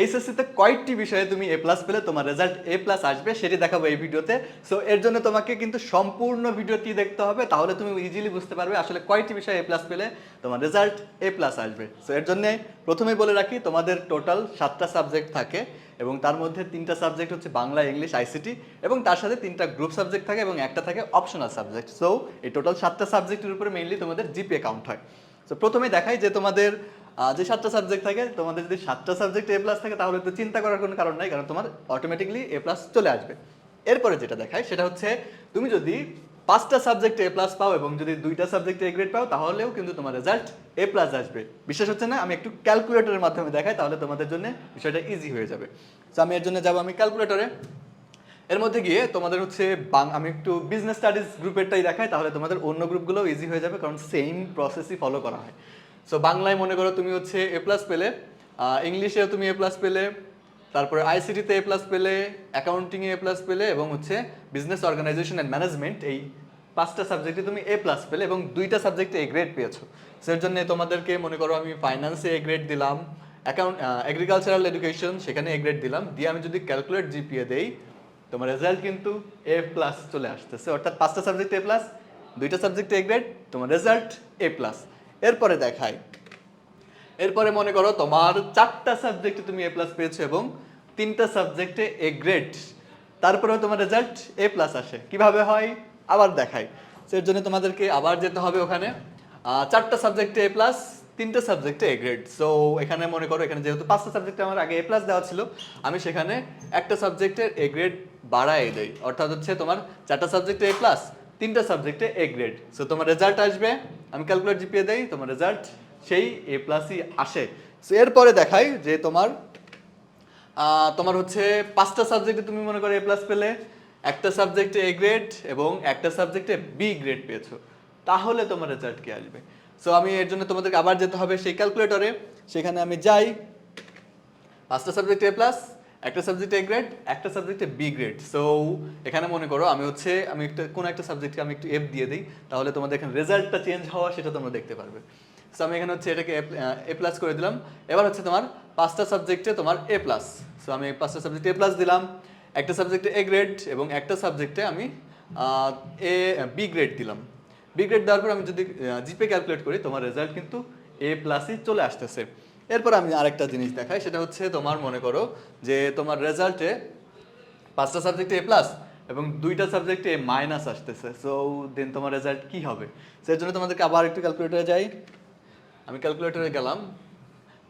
এইচএসসিতে কয়েকটি বিষয়ে তুমি এ প্লাস পেলে, তোমার রেজাল্ট এ প্লাস আসবে, সেটি দেখাবো এই ভিডিওতে। সো এর জন্য তোমাকে কিন্তু সম্পূর্ণ ভিডিওটি দেখতে হবে, তাহলে তুমি ইজিলি বুঝতে পারবে আসলে কয়টি বিষয়ে এ প্লাস পেলে, তোমার রেজাল্ট এ প্লাস আসবে। সো এর জন্য প্রথমে বলে রাখি, তোমাদের টোটাল সাতটা সাবজেক্ট থাকে, এবং তার মধ্যে তিনটা সাবজেক্ট হচ্ছে বাংলা, ইংলিশ আইসিটি এবং তার সাথে তিনটা গ্রুপ সাবজেক্ট থাকে, এবং একটা থাকে অপশনাল সাবজেক্ট সো এই টোটাল সাতটা সাবজেক্টের উপরে মেইনলি তোমাদের জিপিএ কাউন্ট হয়। সো প্রথমে দেখাই যে তোমাদের যে সাতটা সাবজেক্ট থাকে, তোমাদের যদি সাতটা সাবজেক্ট এ প্লাস থাকে, তাহলে তো চিন্তা করার কোনো কারণ নাই, কারণ তোমার অটোমেটিকলি এ প্লাস চলে আসবে। এরপরে যেটা দেখায় সেটা হচ্ছে তুমি যদি পাঁচটা সাবজেক্টে এ প্লাস পাও এবং যদি দুইটা সাবজেক্টে এ গ্রেড পাও, তাহলেও কিন্তু তোমার রেজাল্ট এ প্লাস আসবে। বিশ্বাস হচ্ছে না? আমি একটু ক্যালকুলেটরের মাধ্যমে দেখাই, তাহলে তোমাদের জন্য বিষয়টা ইজি হয়ে যাবে। তো আমি এর জন্য যাব আমি ক্যালকুলেটরে এর মধ্যে গিয়ে তোমাদের হচ্ছে আমি একটু বিজনেস স্টাডিজ গ্রুপেরটাই দেখাই, তাহলে তোমাদের অন্য গ্রুপগুলো ইজি হয়ে যাবে, কারণ সেম প্রসেসই ফলো করা হয়। সো বাংলায় মনে করো তুমি হচ্ছে এ প্লাস পেলে ইংলিশে তুমি এ প্লাস পেলে, তারপরে আইসিটিতে এ প্লাস পেলে অ্যাকাউন্টিংয়ে এ প্লাস পেলে, এবং হচ্ছে বিজনেস অর্গানাইজেশন অ্যান্ড ম্যানেজমেন্ট এই পাঁচটা সাবজেক্টে তুমি এ প্লাস পেলে, এবং দুইটা সাবজেক্টে এ গ্রেড পেয়েছ। সের জন্য তোমাদেরকে মনে করো আমি ফাইন্যান্সে এ গ্রেড দিলাম অ্যাকাউন্ট এগ্রিকালচারাল এডুকেশন সেখানে এ গ্রেড দিলাম। দিয়ে আমি যদি ক্যালকুলেট জিপিএ দেই তোমার রেজাল্ট কিন্তু এ প্লাস চলে আসতেছে। অর্থাৎ পাঁচটা সাবজেক্ট এ প্লাস দুইটা সাবজেক্টে এ গ্রেড তোমার রেজাল্ট এ প্লাস এরপরে দেখায় এরপরে মনে করো তোমার চারটা সাবজেক্টে তুমি এ প্লাস পেয়েছ এবং তিনটা সাবজেক্টে এ গ্রেড তারপরেও তোমার রেজাল্ট এ প্লাস আসে। কীভাবে হয়? আবার দেখায় এর জন্য তোমাদেরকে আবার যেতে হবে ওখানে। চারটা সাবজেক্টে এ প্লাস তিনটা সাবজেক্টে এ গ্রেড সো এখানে মনে করো, এখানে যেহেতু পাঁচটা সাবজেক্টে আমার আগে এ প্লাস দেওয়া ছিল, আমি সেখানে একটা সাবজেক্টের এ গ্রেড বাড়াই দেই। অর্থাৎ হচ্ছে তোমার চারটা সাবজেক্টে এ প্লাস তিনটা সাবজেক্টে এ গ্রেড সো তোমার রেজাল্ট আসবে, আমি ক্যালকুলেট জিপিএ দেই, তোমার রেজাল্ট সেই এ প্লাসই আসে। সো এরপরে দেখাই যে তোমার তোমার হচ্ছে পাঁচটা সাবজেক্টে তুমি মনে করো এ প্লাস পেলে, একটা সাবজেক্টে এ গ্রেড এবং একটা সাবজেক্টে বি গ্রেড পেয়েছ। তাহলে তোমার রেজাল্ট কি আসবে? সো আমি এর জন্য তোমাদেরকে আবার যেতে হবে সেই ক্যালকুলেটরে সেখানে আমি যাই। পাঁচটা সাবজেক্টে এ প্লাস একটা সাবজেক্টে এ গ্রেড একটা সাবজেক্টে বি গ্রেড সো এখানে মনে করো আমি হচ্ছে, আমি একটা, কোনো একটা সাবজেক্টকে আমি একটু এফ দিয়ে দিই, তাহলে তোমাদের এখানে রেজাল্টটা চেঞ্জ হওয়া সেটা তোমরা দেখতে পারবে। সো আমি এখানে হচ্ছে এটাকে এ প্লাস করে দিলাম। এবার হচ্ছে তোমার পাঁচটা সাবজেক্টে তোমার এ প্লাস সো আমি পাঁচটা সাবজেক্টে এ প্লাস দিলাম। একটা সাবজেক্টে এ গ্রেড এবং একটা সাবজেক্টে আমি এ বি গ্রেড দিলাম। বি গ্রেড দেওয়ার পর আমি যদি জিপে ক্যালকুলেট করি, তোমার রেজাল্ট কিন্তু এ প্লাসই চলে আসতেছে। এরপর আমি আরেকটা জিনিস দেখাই, সেটা হচ্ছে তোমার মনে করো যে তোমার রেজাল্টে পাঁচটা সাবজেক্টে এ প্লাস এবং দুইটা সাবজেক্টে এ মাইনাস আসতেছে। সো দেন তোমার রেজাল্ট কি হবে? সেই জন্য তোমাদেরকে আবার একটু ক্যালকুলেটরে যাই। আমি ক্যালকুলেটরে গেলাম।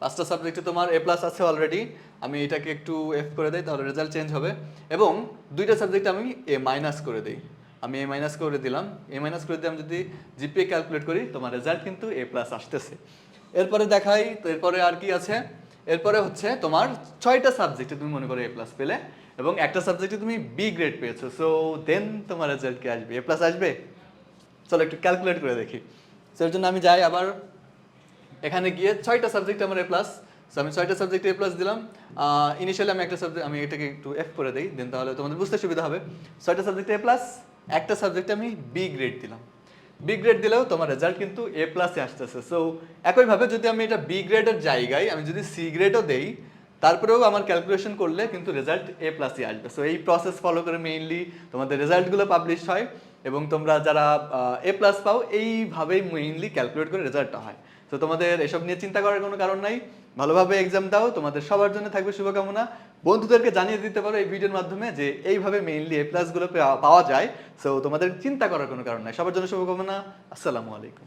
পাঁচটা সাবজেক্টে তোমার এ প্লাস আছে অলরেডি আমি এটাকে একটু এফ করে দিই, তাহলে রেজাল্ট চেঞ্জ হবে। এবং দুইটা সাবজেক্টে আমি এ মাইনাস করে দিই। আমি এ মাইনাস করে দিলাম। এ মাইনাস করে দিয়ে আমি যদি জিপিএ ক্যালকুলেট করি, তোমার রেজাল্ট কিন্তু এ প্লাস আসতেছে। এরপরে দেখাই, তো এরপরে আর কি আছে? এরপরে হচ্ছে তোমার ছয়টা সাবজেক্টে তুমি মনে করো এ প্লাস পেলে এবং একটা সাবজেক্টে তুমি বি গ্রেড পেয়েছ। সো দেন তোমার রেজাল্ট কি আসবে? এ প্লাস আসবে? চলো একটু ক্যালকুলেট করে দেখি। সেই জন্য আমি যাই আবার। এখানে গিয়ে ছয়টা সাবজেক্ট আমার এ প্লাস সো আমি ছয়টা সাবজেক্টে এ প্লাস দিলাম। ইনিশিয়ালি আমি একটা সাবজেক্ট আমি এটাকে একটু এফ করে দিই দেন তাহলে তোমাদের বুঝতে সুবিধা হবে। ছয়টা সাবজেক্টে এ প্লাস একটা সাবজেক্টে আমি বি গ্রেড দিলাম। বি গ্রেড দিলেও তোমার রেজাল্ট কিন্তু এ প্লাসে আসতেছে। সো একইভাবে যদি আমি এটা বি গ্রেডের জায়গায় আমি যদি সি গ্রেডও দেই, তারপরেও আমার ক্যালকুলেশন করলে কিন্তু রেজাল্ট এ প্লাসই আসবে। সো এই প্রসেস ফলো করে মেইনলি তোমাদের রেজাল্টগুলো পাবলিশ হয়। এবং তোমরা যারা এ প্লাস পাও, এইভাবেই মেইনলি ক্যালকুলেট করে রেজাল্টটা হয়। তো তোমাদের এসব নিয়ে চিন্তা করার কোনো কারণ নাই। ভালোভাবে এক্সাম দাও, তোমাদের সবার জন্য থাকবে শুভকামনা। বন্ধুদেরকে জানিয়ে দিতে পারো এই ভিডিওর মাধ্যমে যে এইভাবে মেইনলি এ প্লাসগুলো পাওয়া যায়। সো তোমাদের চিন্তা করার কোনো কারণ নাই। সবার জন্য শুভকামনা। আসসালামু আলাইকুম।